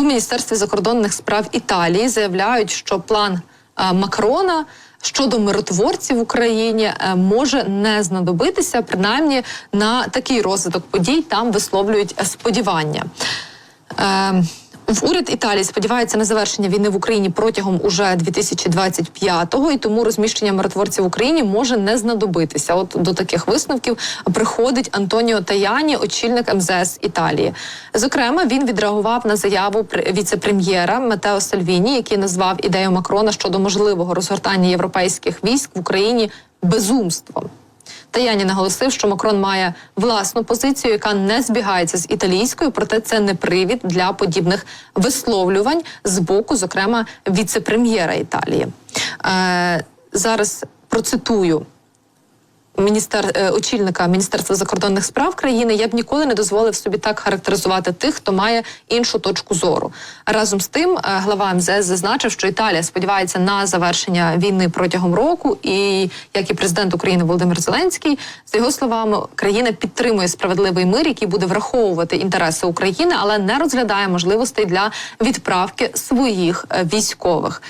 в міністерстві закордонних справ Італії заявляють, що план е, Макрона. Щодо миротворців в Україні е, може не знадобитися, принаймні на такий розвиток подій там висловлюють е, сподівання. Е, в уряд Італії сподівається на завершення війни в Україні протягом уже 2025-го, і тому розміщення миротворців в Україні може не знадобитися. От до таких висновків приходить Антоніо Таяні, очільник МЗС Італії. Зокрема, він відреагував на заяву пр- віце-прем'єра Матео Сальвіні, який назвав ідею Макрона щодо можливого розгортання європейських військ в Україні безумством. Таяні наголосив, що Макрон має власну позицію, яка не збігається з італійською, проте це не привід для подібних висловлювань з боку, зокрема, віце-прем'єра Італії. Е, зараз процитую. Міністер е, очільника міністерства закордонних справ країни я б ніколи не дозволив собі так характеризувати тих, хто має іншу точку зору. Разом з тим, е, глава МЗС зазначив, що Італія сподівається на завершення війни протягом року, і як і президент України Володимир Зеленський, з його словами, країна підтримує справедливий мир, який буде враховувати інтереси України, але не розглядає можливостей для відправки своїх е, військових.